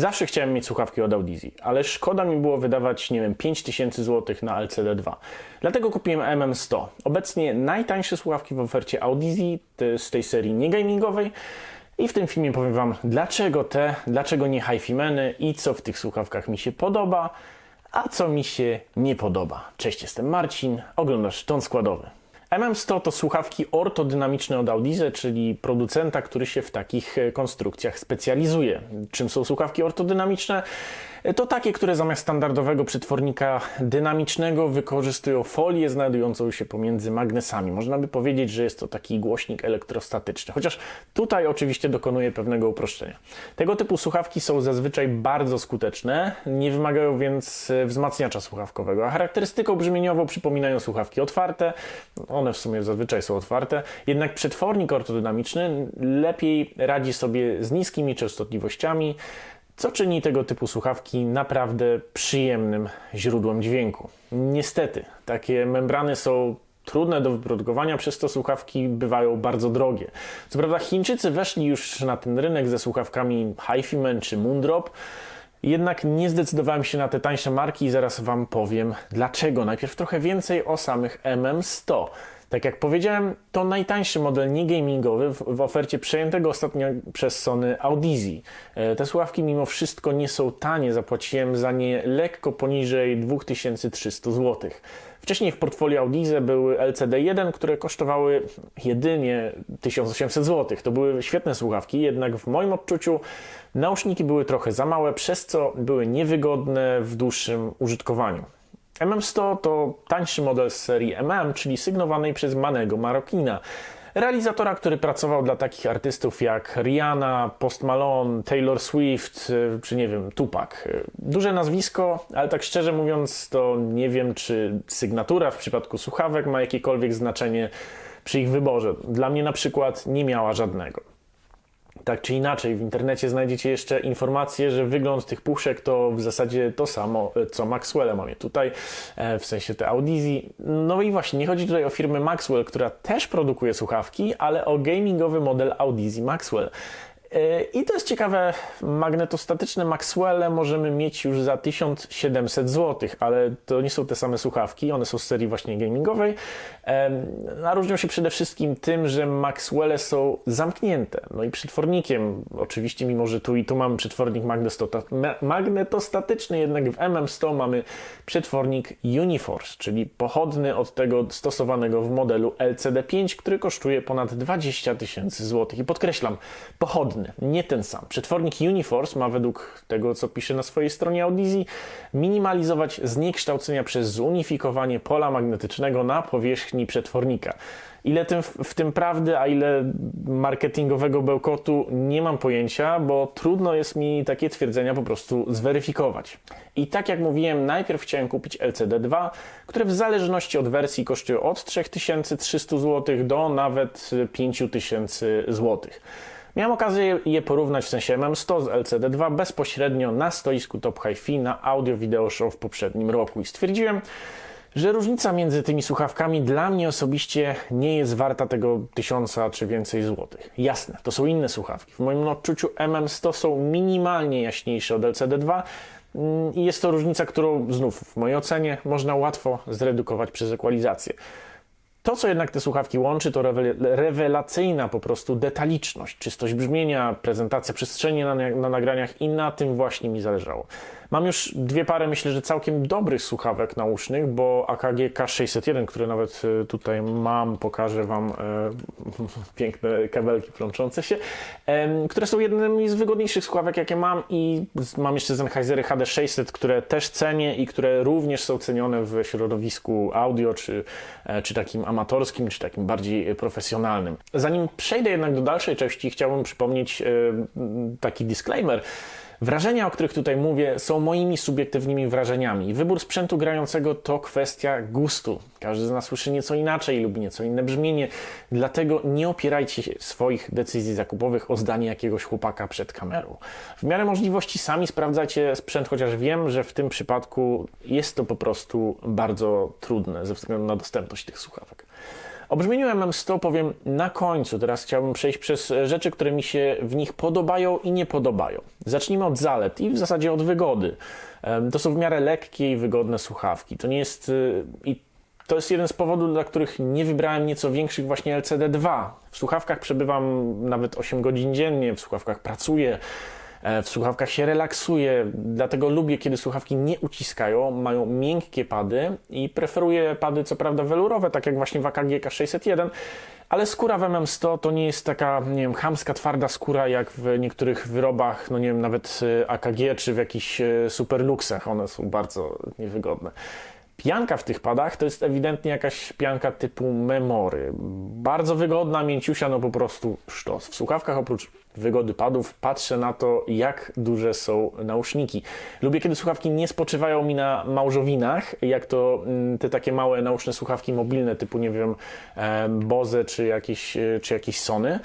Zawsze chciałem mieć słuchawki od Audizji, ale szkoda mi było wydawać, nie wiem, 5000 zł na LCD2. Dlatego kupiłem MM100. Obecnie najtańsze słuchawki w ofercie Audizji z tej serii niegamingowej. I w tym filmie powiem Wam, dlaczego te, dlaczego nie hi-fi-meny i co w tych słuchawkach mi się podoba, a co mi się nie podoba. Cześć, jestem Marcin, oglądasz ton składowy. MM100 to słuchawki ortodynamiczne od Audize, czyli producenta, który się w takich e, konstrukcjach specjalizuje. Czym są słuchawki ortodynamiczne? To takie, które zamiast standardowego przetwornika dynamicznego wykorzystują folię znajdującą się pomiędzy magnesami. Można by powiedzieć, że jest to taki głośnik elektrostatyczny, chociaż tutaj oczywiście dokonuje pewnego uproszczenia. Tego typu słuchawki są zazwyczaj bardzo skuteczne, nie wymagają więc e, wzmacniacza słuchawkowego, a charakterystyką brzmieniową przypominają słuchawki otwarte. One w sumie zazwyczaj są otwarte, jednak przetwornik ortodynamiczny lepiej radzi sobie z niskimi częstotliwościami, co czyni tego typu słuchawki naprawdę przyjemnym źródłem dźwięku. Niestety, takie membrany są trudne do wyprodukowania, przez to słuchawki bywają bardzo drogie. Co prawda Chińczycy weszli już na ten rynek ze słuchawkami HiFi-Man czy Moondrop, jednak nie zdecydowałem się na te tańsze marki i zaraz Wam powiem dlaczego. Najpierw trochę więcej o samych MM100. Tak jak powiedziałem, to najtańszy model niegamingowy w, w ofercie przejętego ostatnio przez Sony Audizji. E, Te słuchawki mimo wszystko nie są tanie, zapłaciłem za nie lekko poniżej 2300 zł. Wcześniej w portfolio Audize były LCD1, które kosztowały jedynie 1800 zł. To były świetne słuchawki, jednak w moim odczuciu nauszniki były trochę za małe, przez co były niewygodne w dłuższym użytkowaniu. MM100 to tańszy model z serii MM, czyli sygnowanej przez Manego Marokina. Realizatora, który pracował dla takich artystów jak Rihanna, Post Malone, Taylor Swift, y, czy nie wiem, Tupac. Y, Duże nazwisko, ale tak szczerze mówiąc, to nie wiem, czy sygnatura w przypadku słuchawek ma jakiekolwiek znaczenie przy ich wyborze. Dla mnie na przykład nie miała żadnego. Tak czy inaczej, w internecie znajdziecie jeszcze informację, że wygląd tych puszek to w zasadzie to samo, e, co Maxwell mamy tutaj, e, w sensie te Audizji. No i właśnie, nie chodzi tutaj o firmę Maxwell, która też produkuje słuchawki, ale o gamingowy model Audizji Maxwell. E, I to jest ciekawe, magnetostatyczne Maxwelle możemy mieć już za 1700 zł, ale to nie są te same słuchawki, one są z serii właśnie gamingowej. Em, A różnią się przede wszystkim tym, że Maxwelle są zamknięte. No i przetwornikiem, oczywiście, mimo że tu i tu mamy przetwornik magnetostatyczny, jednak w MM100 mamy przetwornik Uniforce, czyli pochodny od tego stosowanego w modelu LCD5, który kosztuje ponad 20 tysięcy złotych. I podkreślam, pochodny, nie ten sam. Przetwornik Uniforce ma według tego, co pisze na swojej stronie Audizji, minimalizować zniekształcenia przez zunifikowanie pola magnetycznego na powierzchni przetwornika. Ile tym, w tym prawdy, a ile marketingowego bełkotu, nie mam pojęcia, bo trudno jest mi takie twierdzenia po prostu zweryfikować. I tak jak mówiłem, najpierw chciałem kupić LCD2, które w zależności od wersji kosztuje od 3300 zł do nawet 5000 zł. Miałem okazję je porównać w sensie MM100 z LCD2 bezpośrednio na stoisku Top Hi-Fi na Audio Video Show w poprzednim roku i stwierdziłem, że różnica między tymi słuchawkami dla mnie osobiście nie jest warta tego tysiąca czy więcej złotych. Jasne, to są inne słuchawki. W moim odczuciu MM100 są minimalnie jaśniejsze od LCD2 mm, i jest to różnica, którą znów w mojej ocenie można łatwo zredukować przez ekwalizację. To, co jednak te słuchawki łączy, to rewel- rewelacyjna po prostu detaliczność, czystość brzmienia, prezentacja przestrzeni na, na nagraniach i na tym właśnie mi zależało. Mam już dwie pary, myślę, że całkiem dobrych słuchawek nausznych, bo AKG K601, które nawet e, tutaj mam, pokażę Wam e, piękne kabelki plączące się, które są jednymi z wygodniejszych słuchawek, jakie mam i mam jeszcze Sennheisery HD600, które też cenię i które również są cenione w środowisku audio, czy, e, czy takim amatorskim, czy takim bardziej profesjonalnym. Zanim przejdę jednak do dalszej części, chciałbym przypomnieć taki disclaimer. Wrażenia, o których tutaj mówię, są moimi subiektywnymi wrażeniami. Wybór sprzętu grającego to kwestia gustu. Każdy z nas słyszy nieco inaczej, lubi nieco inne brzmienie, dlatego nie opierajcie swoich decyzji zakupowych o zdanie jakiegoś chłopaka przed kamerą. W miarę możliwości sami sprawdzajcie sprzęt, chociaż wiem, że w tym przypadku jest to po prostu bardzo trudne ze względu na dostępność tych słuchawek. O brzmieniu MM100 powiem na końcu. Teraz chciałbym przejść przez rzeczy, które mi się w nich podobają i nie podobają. Zacznijmy od zalet i w zasadzie od wygody. To są w miarę lekkie i wygodne słuchawki. To nie jest... y, I to jest jeden z powodów, dla których nie wybrałem nieco większych właśnie LCD2. W słuchawkach przebywam nawet 8 godzin dziennie, w słuchawkach pracuję, e, w słuchawkach się relaksuję, dlatego lubię, kiedy słuchawki nie uciskają, mają miękkie pady i preferuję pady, co prawda welurowe, tak jak właśnie w AKG K601, ale skóra w MM100 to nie jest taka, nie wiem, chamska, twarda skóra jak w niektórych wyrobach, no nie wiem, nawet e, AKG czy w jakichś e, superluksach. One są bardzo niewygodne. Pianka w tych padach to jest ewidentnie jakaś pianka typu memory. Bardzo wygodna, mięciusia, no po prostu sztos. W słuchawkach oprócz wygody padów patrzę na to, jak duże są nauszniki. Lubię, kiedy słuchawki nie spoczywają mi na małżowinach, jak to mm, te takie małe nauszne słuchawki mobilne typu, nie wiem, e, Bose czy jakieś, e, czy jakieś Sony.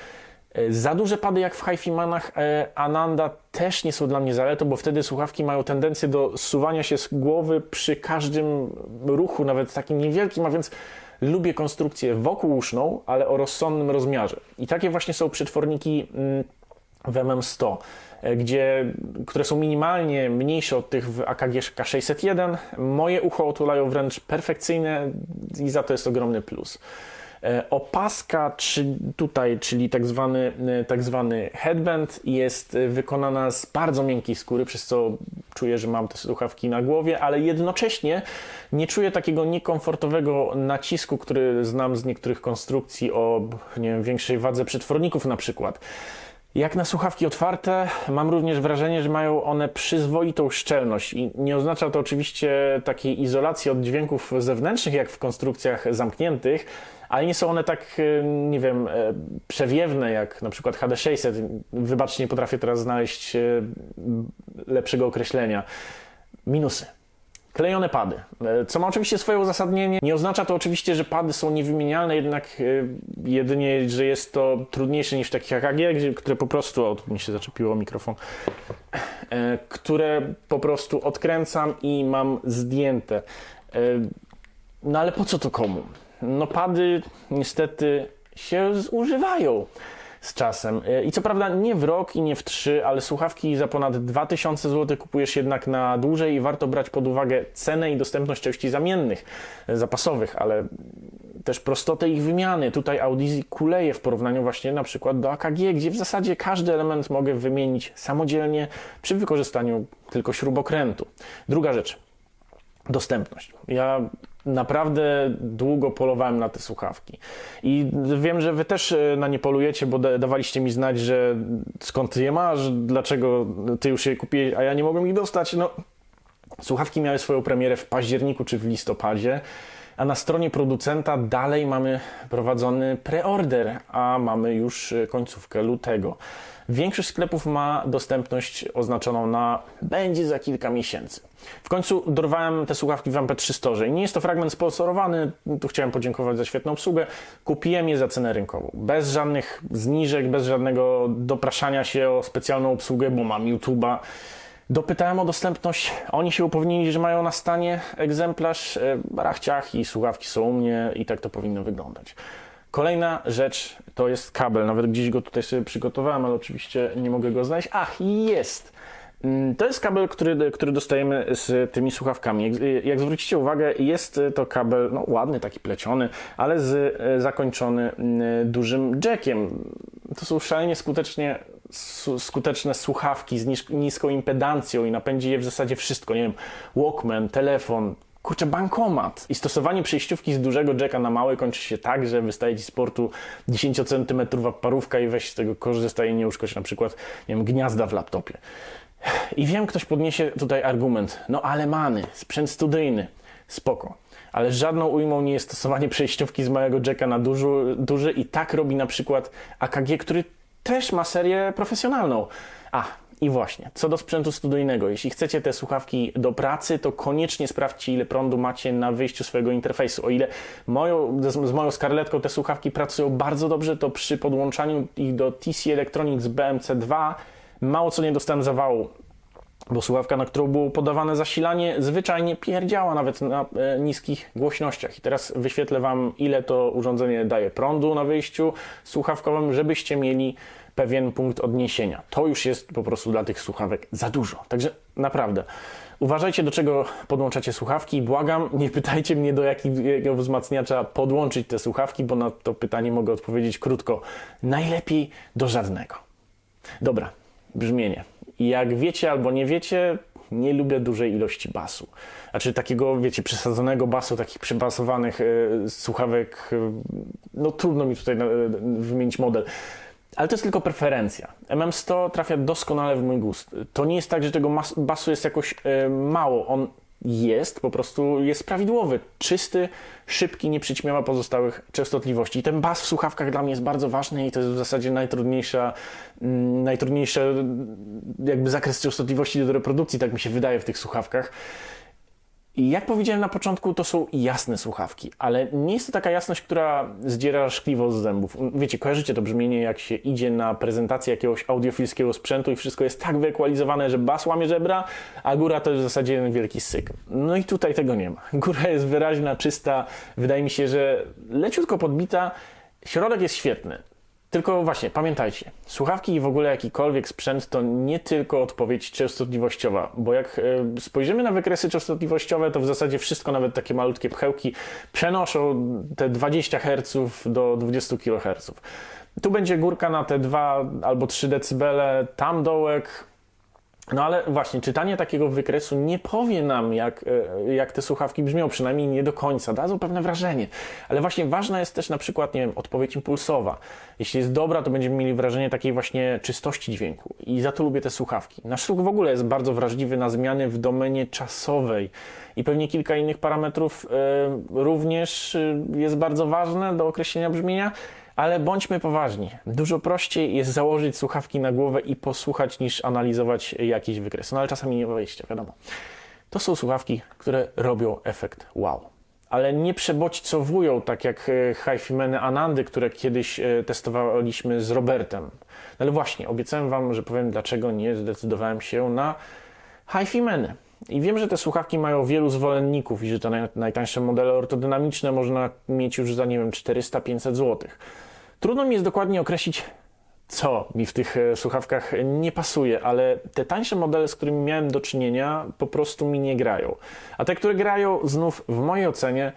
E, Za duże pady jak w hi-fi manach e, Ananda też nie są dla mnie zaletą, bo wtedy słuchawki mają tendencję do zsuwania się z głowy przy każdym ruchu, nawet takim niewielkim, a więc lubię konstrukcję wokół uszną, ale o rozsądnym rozmiarze. I takie właśnie są przetworniki mm, w MM100, e, gdzie, które są minimalnie mniejsze od tych w AKG K601. Moje ucho otulają wręcz perfekcyjne i za to jest ogromny plus. E, Opaska czy tutaj, czyli tak zwany, e, tak zwany headband jest wykonana z bardzo miękkiej skóry, przez co czuję, że mam te słuchawki na głowie, ale jednocześnie nie czuję takiego niekomfortowego nacisku, który znam z niektórych konstrukcji o nie wiem, większej wadze przetworników na przykład. Jak na słuchawki otwarte, mam również wrażenie, że mają one przyzwoitą szczelność i nie oznacza to oczywiście takiej izolacji od dźwięków zewnętrznych, jak w konstrukcjach zamkniętych, ale nie są one tak, e, nie wiem, e, przewiewne jak na przykład HD600. Wybaczcie, nie potrafię teraz znaleźć e, lepszego określenia. Minusy. Klejone pady, e, co ma oczywiście swoje uzasadnienie. Nie oznacza to oczywiście, że pady są niewymienialne, jednak e, jedynie, że jest to trudniejsze niż takie AKG, gdzie, które po prostu, o tu mi się zaczepiło mikrofon, e, które po prostu odkręcam i mam zdjęte. No ale po co to komu? No pady niestety się zużywają z czasem. E, I co prawda nie w rok i nie w trzy, ale słuchawki za ponad 2000 zł kupujesz jednak na dłużej i warto brać pod uwagę cenę i dostępność części zamiennych, e, zapasowych, ale też prostotę ich wymiany. Tutaj Audizji kuleje w porównaniu właśnie na przykład do AKG, gdzie w zasadzie każdy element mogę wymienić samodzielnie przy wykorzystaniu tylko śrubokrętu. Druga rzecz. Dostępność. Ja naprawdę długo polowałem na te słuchawki. I wiem, że wy też e, na nie polujecie, bo da- dawaliście mi znać, że skąd ty je masz, dlaczego ty już je kupiłeś, a ja nie mogłem ich dostać. No, Słuchawki miały swoją premierę w październiku czy w listopadzie, a na stronie producenta dalej mamy prowadzony preorder, a mamy już e, końcówkę lutego. Większość sklepów ma dostępność oznaczoną na będzie za kilka miesięcy. W końcu dorwałem te słuchawki w MP3 Store. Nie jest to fragment sponsorowany, tu chciałem podziękować za świetną obsługę. Kupiłem je za cenę rynkową. Bez żadnych zniżek, bez żadnego dopraszania się o specjalną obsługę, bo mam YouTube'a. Dopytałem o dostępność. Oni się upewnili, że mają na stanie egzemplarz e, rachciach i słuchawki są u mnie i tak to powinno wyglądać. Kolejna rzecz to jest kabel. Nawet gdzieś go tutaj sobie przygotowałem, ale oczywiście nie mogę go znaleźć. Ach, jest! Mm, To jest kabel, który, który dostajemy z tymi słuchawkami. Jak, jak zwrócicie uwagę, jest to kabel no, ładny, taki pleciony, ale z, e, zakończony mm, dużym jackiem. To są szalenie skutecznie, skuteczne słuchawki z niską impedancją i napędzi je w zasadzie wszystko. Nie wiem, Walkman, telefon, kurczę, bankomat. I stosowanie przejściówki z dużego jacka na mały kończy się tak, że wystaje ci z portu 10 cm parówka i weź z tego korzystaj i nie uszkodź na przykład, nie wiem, gniazda w laptopie. I wiem, ktoś podniesie tutaj argument, no ale many, sprzęt studyjny, spoko. Ale żadną ujmą nie jest stosowanie przejściówki z małego jacka na duży, duży i tak robi na przykład AKG, który też ma serię profesjonalną. A, i właśnie, co do sprzętu studyjnego, jeśli chcecie te słuchawki do pracy, to koniecznie sprawdźcie, ile prądu macie na wyjściu swojego interfejsu. O ile moją, z, z moją skarletką te słuchawki pracują bardzo dobrze, to przy podłączaniu ich do TC Electronics BMC2 mało co nie dostałem zawału. Bo słuchawka, na którą było podawane zasilanie, zwyczajnie pierdziała nawet na e, niskich głośnościach. I teraz wyświetlę Wam, ile to urządzenie daje prądu na wyjściu słuchawkowym, żebyście mieli pewien punkt odniesienia. To już jest po prostu dla tych słuchawek za dużo. Także naprawdę. Uważajcie, do czego podłączacie słuchawki. Błagam, nie pytajcie mnie, do jakiego wzmacniacza podłączyć te słuchawki, bo na to pytanie mogę odpowiedzieć krótko. Najlepiej do żadnego. Dobra, brzmienie. Jak wiecie albo nie wiecie, nie lubię dużej ilości basu. Znaczy takiego, wiecie, przesadzonego basu, takich przebasowanych e, słuchawek. E, no trudno mi tutaj e, wymienić model. Ale to jest tylko preferencja. MM100 trafia doskonale w mój gust. To nie jest tak, że tego basu jest jakoś e, mało. On jest, po prostu jest prawidłowy, czysty, szybki, nie przyćmiewa pozostałych częstotliwości. I ten bas w słuchawkach dla mnie jest bardzo ważny i to jest w zasadzie najtrudniejsza, mm, najtrudniejszy mm, jakby zakres częstotliwości do reprodukcji, tak mi się wydaje w tych słuchawkach. I jak powiedziałem na początku, to są jasne słuchawki, ale nie jest to taka jasność, która zdziera szkliwo z zębów. Wiecie, kojarzycie to brzmienie, jak się idzie na prezentację jakiegoś audiofilskiego sprzętu i wszystko jest tak wyekwalizowane, że bas łamie żebra, a góra to jest w zasadzie jeden wielki syk. No i tutaj tego nie ma. Góra jest wyraźna, czysta, wydaje mi się, że leciutko podbita, środek jest świetny. Tylko właśnie, pamiętajcie, słuchawki i w ogóle jakikolwiek sprzęt to nie tylko odpowiedź częstotliwościowa, bo jak e, spojrzymy na wykresy częstotliwościowe, to w zasadzie wszystko, nawet takie malutkie pchełki, przenoszą te 20 Hz do 20 kHz. Tu będzie górka na te 2 albo 3 dB, tam dołek, no ale właśnie, czytanie takiego wykresu nie powie nam, jak, e, jak te słuchawki brzmią, przynajmniej nie do końca. Dadzą pewne wrażenie. Ale właśnie ważna jest też na przykład, nie wiem, odpowiedź impulsowa. Jeśli jest dobra, to będziemy mieli wrażenie takiej właśnie czystości dźwięku. I za to lubię te słuchawki. Nasz słuch w ogóle jest bardzo wrażliwy na zmiany w domenie czasowej. I pewnie kilka innych parametrów e, również e, jest bardzo ważne do określenia brzmienia. Ale bądźmy poważni. Dużo prościej jest założyć słuchawki na głowę i posłuchać, niż analizować jakiś wykres. No ale czasami nie ma wiadomo. To są słuchawki, które robią efekt wow. Ale nie przebodźcowują, tak jak e, hi-fi Anandy, które kiedyś e, testowaliśmy z Robertem. No ale właśnie, obiecałem Wam, że powiem, dlaczego nie zdecydowałem się na hi-fi -meny. I wiem, że te słuchawki mają wielu zwolenników i że te naj, najtańsze modele ortodynamiczne można mieć już za, nie wiem, 400-500 zł. Trudno mi jest dokładnie określić, co mi w tych e, słuchawkach nie pasuje, ale te tańsze modele, z którymi miałem do czynienia, po prostu mi nie grają. A te, które grają, znów w mojej ocenie,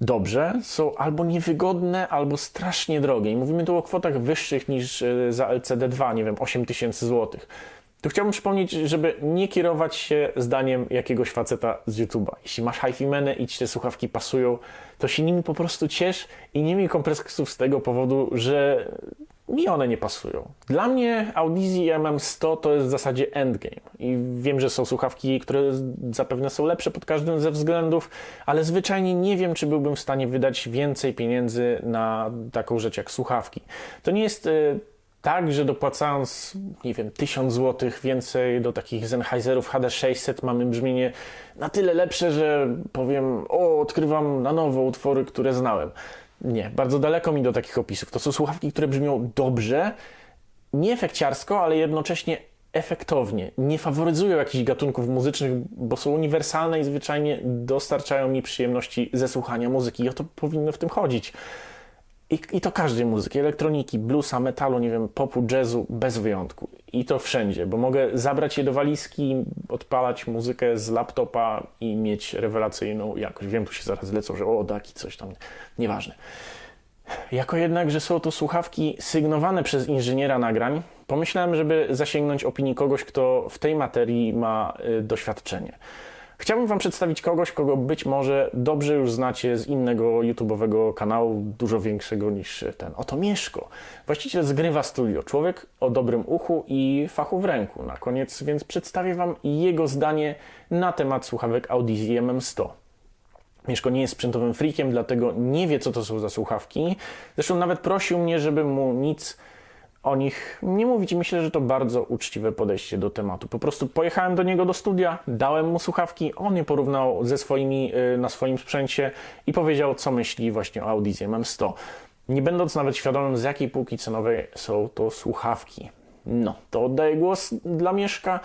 dobrze, są albo niewygodne, albo strasznie drogie. I mówimy tu o kwotach wyższych niż e, za LCD2, nie wiem, 8000 zł. Tu chciałbym przypomnieć, żeby nie kierować się zdaniem jakiegoś faceta z YouTube'a. Jeśli masz hi-fi menę i ci te słuchawki pasują, to się nimi po prostu ciesz i nie miej kompleksów z tego powodu, że mi one nie pasują. Dla mnie Audizji MM100 to jest w zasadzie endgame. I wiem, że są słuchawki, które zapewne są lepsze pod każdym ze względów, ale zwyczajnie nie wiem, czy byłbym w stanie wydać więcej pieniędzy na taką rzecz jak słuchawki. To nie jest y, tak, że dopłacając, nie wiem, 1000 zł więcej do takich Sennheiserów HD600 mamy brzmienie na tyle lepsze, że powiem, o, odkrywam na nowo utwory, które znałem. Nie, bardzo daleko mi do takich opisów. To są słuchawki, które brzmią dobrze, nie efekciarsko, ale jednocześnie efektownie. Nie faworyzują jakichś gatunków muzycznych, bo są uniwersalne i zwyczajnie dostarczają mi przyjemności ze słuchania muzyki. I o to powinno w tym chodzić. I, I to każdej muzyki, elektroniki, bluesa, metalu, nie wiem, popu, jazzu, bez wyjątku. I to wszędzie, bo mogę zabrać je do walizki, odpalać muzykę z laptopa i mieć rewelacyjną jakość. Wiem, tu się zaraz zlecą, że o, daki, coś tam, nieważne. Jako jednak, że są to słuchawki sygnowane przez inżyniera nagrań, pomyślałem, żeby zasięgnąć opinii kogoś, kto w tej materii ma y, doświadczenie. Chciałbym Wam przedstawić kogoś, kogo być może dobrze już znacie z innego YouTube'owego kanału, dużo większego niż ten. Oto Mieszko, właściciel Zgrywa Studio, człowiek o dobrym uchu i fachu w ręku. Na koniec więc przedstawię Wam jego zdanie na temat słuchawek Audizji MM100. Mieszko nie jest sprzętowym freakiem, dlatego nie wie, co to są za słuchawki. Zresztą nawet prosił mnie, żeby mu nic o nich nie mówić. Myślę, że to bardzo uczciwe podejście do tematu. Po prostu pojechałem do niego do studia, dałem mu słuchawki, on je porównał ze swoimi y, na swoim sprzęcie i powiedział, co myśli właśnie o Audizie MM100. Nie będąc nawet świadomym, z jakiej półki cenowej są to słuchawki. No, to oddaję głos dla Mieszka,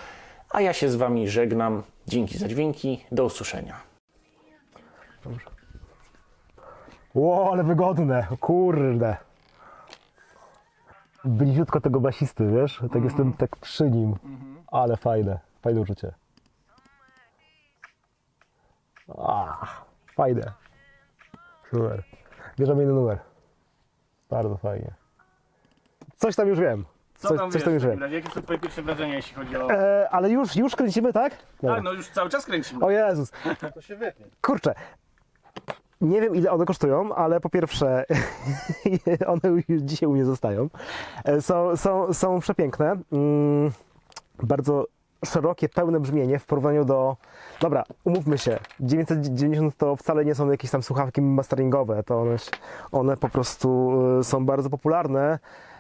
a ja się z Wami żegnam. Dzięki za dźwięki, do usłyszenia. Ło, ale wygodne, kurde. Bliziutko tego basisty, wiesz? Tak jestem tak przy nim. Ale fajne, fajne uczucie. A, fajne. Super. Bierzemy inny numer. Bardzo fajnie. Coś tam już wiem. Co coś, tam coś wiesz, tam w już takim wiem. razie? Jakie są twoje pierwsze wrażenia, jeśli chodzi o... E, ale już, już kręcimy, tak? Dobra. Tak, no już cały czas kręcimy. O Jezus. To się wytnie. Kurczę. Nie wiem ile one kosztują, ale po pierwsze one już dzisiaj u mnie zostają. E, Są, są, są przepiękne. Mm, Bardzo szerokie, pełne brzmienie w porównaniu do... Dobra, umówmy się. 990 to wcale nie są jakieś tam słuchawki masteringowe. To one, one po prostu e, są bardzo popularne.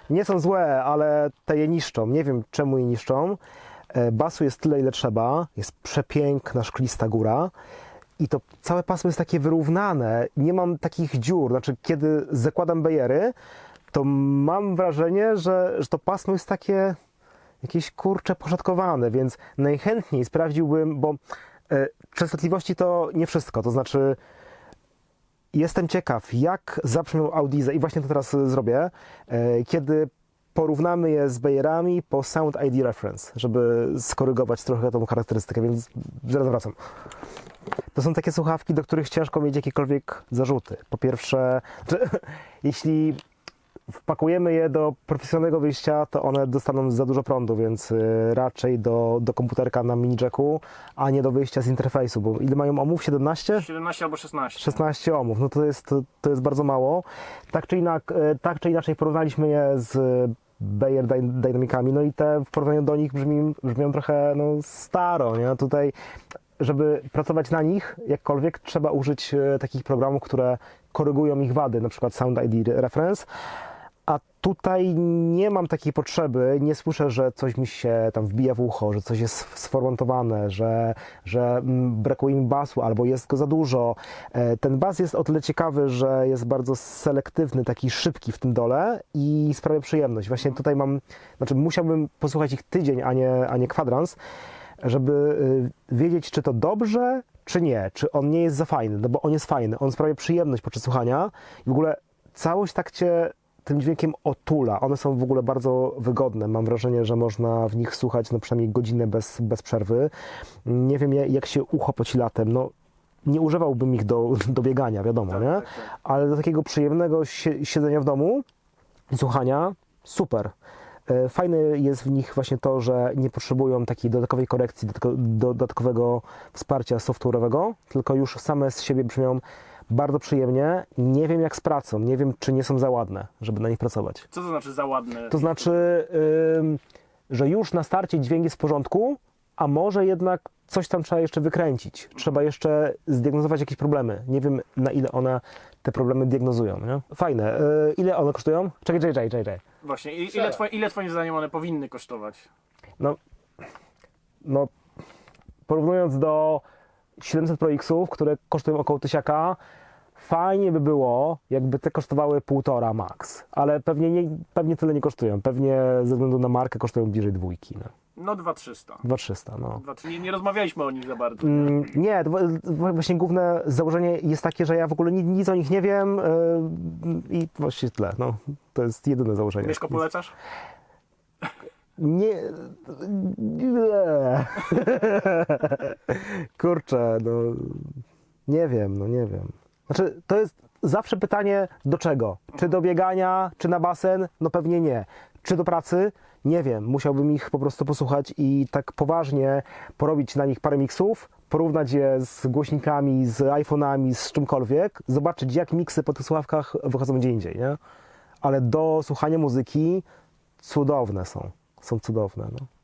Nie są złe, ale te je niszczą. Nie wiem czemu je niszczą. E, Basu jest tyle, ile trzeba. Jest przepiękna, szklista góra. I to całe pasmo jest takie wyrównane. Nie mam takich dziur. Znaczy, kiedy zakładam bajery, to mam wrażenie, że, że to pasmo jest takie jakieś kurcze poszatkowane, więc najchętniej sprawdziłbym, bo e, częstotliwości to nie wszystko. To znaczy, jestem ciekaw, jak zabrzmią Audize i właśnie to teraz e, zrobię, e, kiedy porównamy je z Bayerami po Sound ID Reference, żeby skorygować trochę tą charakterystykę, więc zaraz wracam. To są takie słuchawki, do których ciężko mieć jakiekolwiek zarzuty. Po pierwsze, jeśli wpakujemy je do profesjonalnego wyjścia, to one dostaną za dużo prądu, więc y, raczej do, do komputerka na mini jacku, a nie do wyjścia z interfejsu, bo ile mają ohmów? 17? 17 albo 16. 16 ohmów, no to jest, to, jest bardzo mało. Tak czy, inak, e, tak czy inaczej porównaliśmy je z Bayer Dy- Dynamicami, no i te w porównaniu do nich brzmi, brzmią trochę no, staro, nie? Tutaj, żeby pracować na nich jakkolwiek, trzeba użyć e, takich programów, które korygują ich wady, na przykład Sound ID Reference, a tutaj nie mam takiej potrzeby, nie słyszę, że coś mi się tam wbija w ucho, że coś jest sformontowane, że, że mm, brakuje mi basu albo jest go za dużo. E, Ten bas jest o tyle ciekawy, że jest bardzo selektywny, taki szybki w tym dole i sprawia przyjemność. Właśnie tutaj mam, znaczy musiałbym posłuchać ich tydzień, a nie, a nie kwadrans, żeby y, wiedzieć, czy to dobrze, czy nie, czy on nie jest za fajny, no bo on jest fajny, on sprawia przyjemność podczas słuchania i w ogóle całość tak cię tym dźwiękiem otula. One są w ogóle bardzo wygodne. Mam wrażenie, że można w nich słuchać no przynajmniej godzinę bez, bez przerwy. Nie wiem, jak się ucho poci latem. No, nie używałbym ich do, do biegania, wiadomo, nie? tak, tak. Ale do takiego przyjemnego sie- siedzenia w domu i słuchania, super. E, Fajne jest w nich właśnie to, że nie potrzebują takiej dodatkowej korekcji, dodatko- dodatkowego wsparcia software'owego, tylko już same z siebie brzmią bardzo przyjemnie. Nie wiem jak z pracą, nie wiem czy nie są za ładne, żeby na nich pracować. Co to znaczy za ładne? To znaczy, ym, że już na starcie dźwięk jest w porządku, a może jednak coś tam trzeba jeszcze wykręcić. Trzeba jeszcze zdiagnozować jakieś problemy. Nie wiem na ile one te problemy diagnozują. Nie? Fajne. Y, ile one kosztują? Czekaj, czekaj, czekaj, czekaj. Właśnie, i- ile, twoje, ile twoim zdaniem one powinny kosztować? No, no, porównując do 700 Pro Xów, które kosztują około tysiaka, fajnie by było, jakby te kosztowały półtora max, ale pewnie, nie, pewnie tyle nie kosztują. Pewnie ze względu na markę kosztują bliżej dwójki. No. No 2300. 2300, no. 2300. Nie, nie rozmawialiśmy o nich za bardzo. Mm, Nie, to wa- właśnie główne założenie jest takie, że ja w ogóle ni- nic o nich nie wiem yy, i właściwie tyle. No, to jest jedyne założenie. Mieszko polecasz? Nie. nie. Kurczę, no. Nie wiem, no nie wiem. Znaczy, to jest zawsze pytanie do czego? Czy do biegania, czy na basen? No pewnie nie. Czy do pracy? Nie wiem. Musiałbym ich po prostu posłuchać i tak poważnie porobić na nich parę miksów, porównać je z głośnikami, z iPhone'ami, z czymkolwiek, zobaczyć jak miksy po tych słuchawkach wychodzą gdzie indziej, nie? Ale do słuchania muzyki cudowne są. Są cudowne. No.